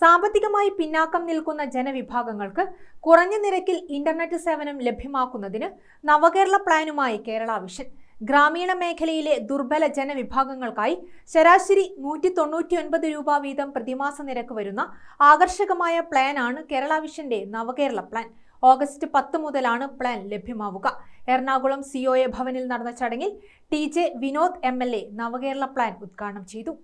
സാമ്പത്തികമായി പിന്നാക്കം നിൽക്കുന്ന ജനവിഭാഗങ്ങൾക്ക് കുറഞ്ഞ നിരക്കിൽ ഇന്റർനെറ്റ് സേവനം ലഭ്യമാക്കുന്നതിന് നവകേരള പ്ലാനുമായി കേരള വിഷൻ. ഗ്രാമീണ മേഖലയിലെ ദുർബല ജനവിഭാഗങ്ങൾക്കായി ശരാശരി നൂറ്റി തൊണ്ണൂറ്റി ഒൻപത് രൂപ വീതം പ്രതിമാസ നിരക്ക് വരുന്ന ആകർഷകമായ പ്ലാനാണ് കേരള വിഷന്റെ നവകേരള പ്ലാൻ. ഓഗസ്റ്റ് പത്ത് മുതലാണ് പ്ലാൻ ലഭ്യമാവുക. എറണാകുളം സി ഒ എ ഭവനിൽ നടന്ന ചടങ്ങിൽ T J Vinod M L A Navakerala plan ഉദ്ഘാടനം ചെയ്തു.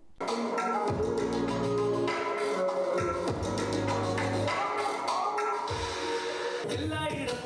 எல்லா இடம்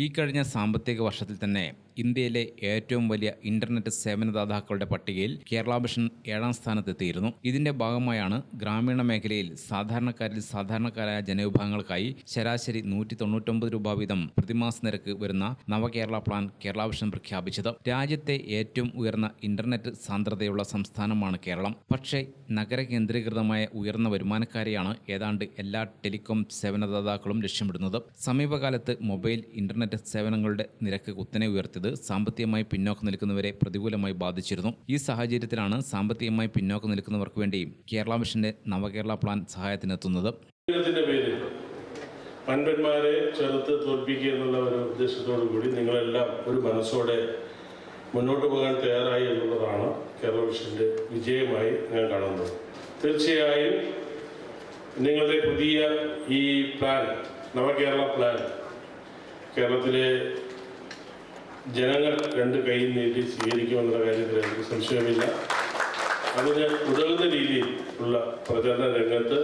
ഈ കഴിഞ്ഞ സാമ്പത്തിക വർഷത്തിൽ തന്നെ ഇന്ത്യയിലെ ഏറ്റവും വലിയ ഇന്റർനെറ്റ് സേവനദാതാക്കളുടെ പട്ടികയിൽ കേരള മിഷൻ ഏഴാം സ്ഥാനത്തെത്തിയിരുന്നു. ഇതിന്റെ ഭാഗമായാണ് ഗ്രാമീണ മേഖലയിൽ സാധാരണക്കാരിൽ സാധാരണക്കാരായ ജനവിഭാഗങ്ങൾക്കായി ശരാശരി നൂറ്റി തൊണ്ണൂറ്റൊമ്പത് രൂപ വീതം പ്രതിമാസ നിരക്ക് വരുന്ന നവകേരള പ്ലാൻ കേരള മിഷൻ പ്രഖ്യാപിച്ചത്. രാജ്യത്തെ ഏറ്റവും ഉയർന്ന ഇന്റർനെറ്റ് സാന്ദ്രതയുള്ള സംസ്ഥാനമാണ് കേരളം. പക്ഷേ നഗര കേന്ദ്രീകൃതമായ ഉയർന്ന വരുമാനക്കാരെയാണ് ഏതാണ്ട് എല്ലാ ടെലികോം സേവനദാതാക്കളും ലക്ഷ്യമിടുന്നത്. സമീപകാലത്ത് മൊബൈൽ ഇന്റർനെറ്റ് സേവനങ്ങളുടെ നിരക്ക് കുത്തനെ ഉയർത്തിയത് സാമ്പത്തികമായി പിന്നോക്കം നിൽക്കുന്നവരെ പ്രതികൂലമായി ബാധിച്ചിരുന്നു. ഈ സാഹചര്യത്തിലാണ് സാമ്പത്തികമായി പിന്നോക്കം നിൽക്കുന്നവർക്ക് വേണ്ടി കേരള മിഷന്റെ നവകേരള പ്ലാൻ സഹായത്തിനെത്തുന്നത്. പൻപന്മാരെ ചെറുത്ത് തോൽപ്പിക്കുക എന്നുള്ള ഒരു ഉദ്ദേശത്തോടു കൂടി നിങ്ങളെല്ലാം ഒരു മനസ്സോടെ മുന്നോട്ട് പോകാൻ തയ്യാറായി എന്നുള്ളതാണ് കേരള മിഷന്റെ വിജയമായി ഞാൻ കാണുന്നത്. തീർച്ചയായും നിങ്ങളുടെ പുതിയ ഈ പ്ലാൻ നവകേരള പ്ലാൻ കേരളത്തിലെ ജനങ്ങൾ രണ്ട് കൈ നീട്ടി സ്വീകരിക്കുമെന്നുള്ള കാര്യത്തിൽ എനിക്ക് സംശയമില്ല. അതിന് ഉതകുന്ന രീതിയിൽ ഉള്ള പ്രചരണ രംഗത്ത്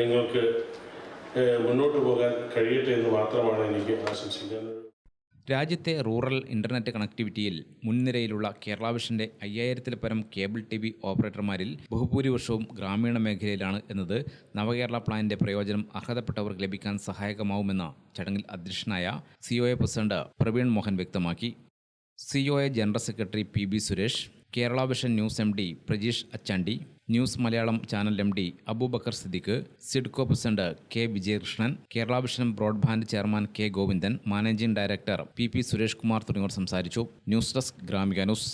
നിങ്ങൾക്ക് മുന്നോട്ട് പോകാൻ കഴിയട്ടെ എന്ന് മാത്രമാണ് എനിക്ക് ആശംസിക്കുന്നത്. രാജ്യത്തെ റൂറൽ ഇന്റർനെറ്റ് കണക്ടിവിറ്റിയിൽ മുൻനിരയിലുള്ള കേരള വിഷന്റെ അയ്യായിരത്തിൽ പരം കേബിൾ ടി വി ഓപ്പറേറ്റർമാരിൽ ബഹുഭൂരിപക്ഷവും ഗ്രാമീണ മേഖലയിലാണ് എന്നത് നവകേരള പ്ലാനിന്റെ പ്രയോജനം അർഹതപ്പെട്ടവർക്ക് ലഭിക്കാൻ സഹായകമാവുമെന്ന ചടങ്ങിൽ അധ്യക്ഷനായ C O A president Praveen Mohan വ്യക്തമാക്കി. C O A general secretary P B Suresh Kerala vision news M D Prajeesh Achandi news Malayalam channel M D Abubakar Siddique SIDCO president K Vijayakrishnan Kerala vision broadband chairman K Govindan managing director P P Suresh Kumar തുടങ്ങിയവർ സംസാരിച്ചു. News desk Gramika news.